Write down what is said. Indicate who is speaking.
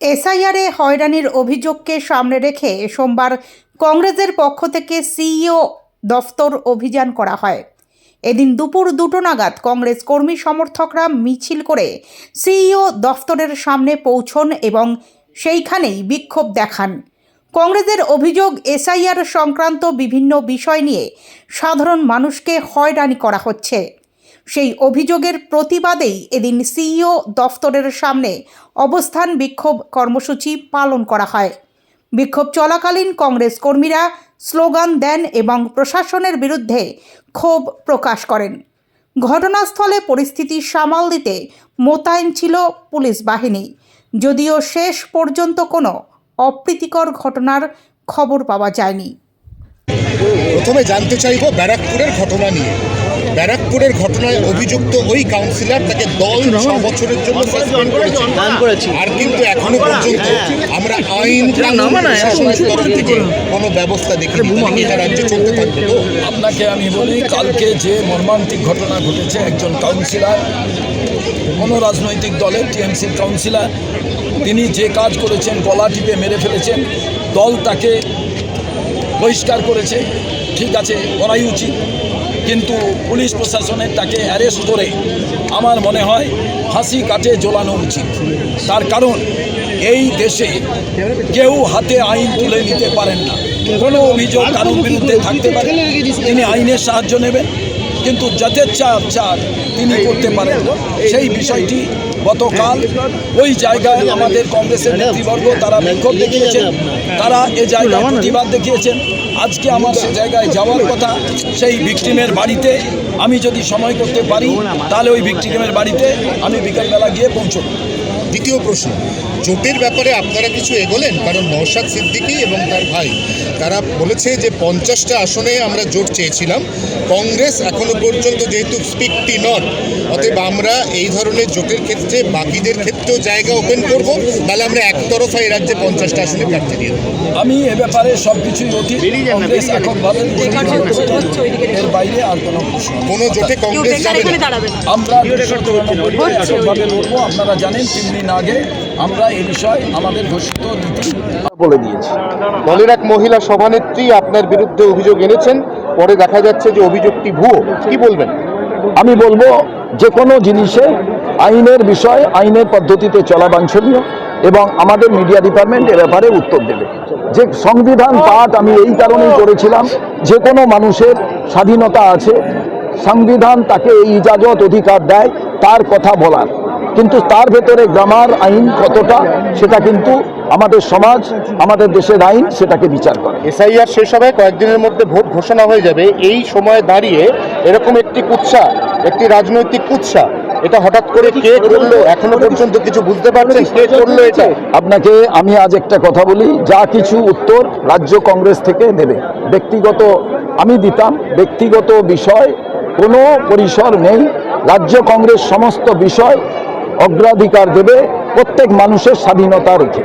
Speaker 1: এসআইআরে হয়রানির অভিযোগকে সামনে রেখে সোমবার কংগ্রেসের পক্ষ থেকে সিইও দফতর অভিযান করা হয়। এদিন দুপুর দুটো নাগাদ কংগ্রেস কর্মী সমর্থকরা মিছিল করে সিইও দফতরের সামনে পৌঁছন এবং সেইখানেই বিক্ষোভ দেখান। কংগ্রেসের অভিযোগ, এসআইআর সংক্রান্ত বিভিন্ন বিষয় নিয়ে সাধারণ মানুষকে হয়রানি করা হচ্ছে। সেই অভিযোগের প্রতিবাদেই এদিন সিইও দফতরের সামনে অবস্থান বিক্ষোভ কর্মসূচি পালন করা হয়। বিক্ষোভ চলাকালীন কংগ্রেস কর্মীরা স্লোগান দেন এবং প্রশাসনের বিরুদ্ধে ক্ষোভ প্রকাশ করেন। ঘটনাস্থলে পরিস্থিতি সামাল দিতে মোতায়েন ছিল পুলিশ বাহিনী। যদিও শেষ পর্যন্ত কোনো অপ্রীতিকর ঘটনার খবর পাওয়া যায়নি।
Speaker 2: প্রথমে জানতে চাইব ব্যারাকপুরের ঘটনা নিয়ে। ব্যারাকপুরের ঘটনায় অভিযুক্ত ওই কাউন্সিলর তাকে দল ছ বছরের জন্য সাসপেন্ড করেছে। আর কিন্তু এখনও পর্যন্ত আমরা আইন প্রশাসনের তরফ থেকে কোনো ব্যবস্থা তাহলে এটা রাজ্যে চলতে থাকবে তো
Speaker 3: আপনাকে আমি বলি কালকে যে মর্মান্তিক ঘটনা ঘটেছে একজন কাউন্সিলর কোনো রাজনৈতিক দলের টিএমসির কাউন্সিলর তিনি যে কাজ করেছেন গলা টিপে মেরে ফেলেছেন দল তাকে বহিষ্কার করেছে। ঠিক আছে করাই উচিত। কিন্তু পুলিশ প্রশাসনের তাকে অ্যারেস্ট করে আমার মনে হয় ফাঁসি কাটে জ্বলানো উচিত। তার কারণ, এই দেশে কেউ হাতে আইন তুলে নিতে পারেন না। কোনো অভিযোগ কারোর বিরুদ্ধে থাকতে পারে। তিনি আইনের সাহায্য নেবেন, কিন্তু যাদের চাপ চাপ তিনি করতে পারেন সেই বিষয়টি গতকাল ওই জায়গায় আমাদের কংগ্রেসের নেতৃবর্গ তারা বিক্ষোভ দেখিয়েছেন। তারা এ জায়গায় প্রতিবাদ দেখিয়েছেন। আজকে আমার সে জায়গায় যাওয়ার কথা, সেই ভিকটিমের বাড়িতে আমি যদি সময় করতে পারি, তাহলে ওই ভিকটিমের বাড়িতে আমি বিকালবেলা গিয়ে পৌঁছব।
Speaker 2: দ্বিতীয় প্রশ্ন জোটের ব্যাপারে আপনারা কিছু এগোলেন? কারণ নওশাদ সিদ্দিকি এবং তার ভাই তারা বলেছে যে পঞ্চাশটা আসনে আমরা জোট চেয়েছিলাম। কংগ্রেস এখনও পর্যন্ত যেহেতু স্পিকটি নট অতএব আমরা এই ধরনের জোটের ক্ষেত্রে বাকিদের ক্ষেত্রেও জায়গা ওপেন করব। তাহলে আমরা একতরফা এই রাজ্যে পঞ্চাশটা আসনে প্রার্থী দিয়ে দেবো।
Speaker 3: আমি এ ব্যাপারে সব কিছুই অতীত কংগ্রেস এককভাবে এর বাইরে আর কোনো প্রশ্ন
Speaker 2: কোনো জোটে কংগ্রেস যাবে না।
Speaker 3: আমরা এককভাবে লড়বো আপনারা জানেন তিন দিন আগে আমরা এই বিষয়ে আমাদের ঘোষিত নীতি বলে দিয়েছি।
Speaker 2: দলের এক মহিলা সভানেত্রী আপনার বিরুদ্ধে অভিযোগ এনেছেন। পরে দেখা যাচ্ছে যে অভিযোগটি ভুয়ো। কি বলবেন?
Speaker 3: আমি বলব যে কোনো জিনিসে আইনের বিষয় আইনের পদ্ধতিতে চলা বাঞ্ছনীয় এবং আমাদের মিডিয়া ডিপার্টমেন্ট এ ব্যাপারে উত্তর দেবে। যে সংবিধান পাঠ আমি এই কারণেই করেছিলাম যে কোনো মানুষের স্বাধীনতা আছে সংবিধান তাকে এই ইজাজত অধিকার দেয় তার কথা বলার। কিন্তু তার ভেতরে গ্রামার আইন কতটা সেটা কিন্তু আমাদের সমাজ আমাদের দেশের আইন সেটাকে বিচার করে।
Speaker 2: এসআইআর শেষ হবে কয়েকদিনের মধ্যে ভোট ঘোষণা হয়ে যাবে। এই সময় দাঁড়িয়ে এরকম একটি কুৎসা একটি রাজনৈতিক কুৎসা এটা হঠাৎ করে কে করল? এখনও পর্যন্ত কিছু বুঝতে পারছেন কে করল এটা?
Speaker 3: আপনাকে আমি আজ একটা কথা বলি যা কিছু উত্তর রাজ্য কংগ্রেস থেকে নেবে। ব্যক্তিগত আমি দিতাম ব্যক্তিগত বিষয় কোনো পরিসর নেই। রাজ্য কংগ্রেস সমস্ত বিষয় অগ্রাধিকার দেবে প্রত্যেক মানুষের স্বাধীনতা রেখে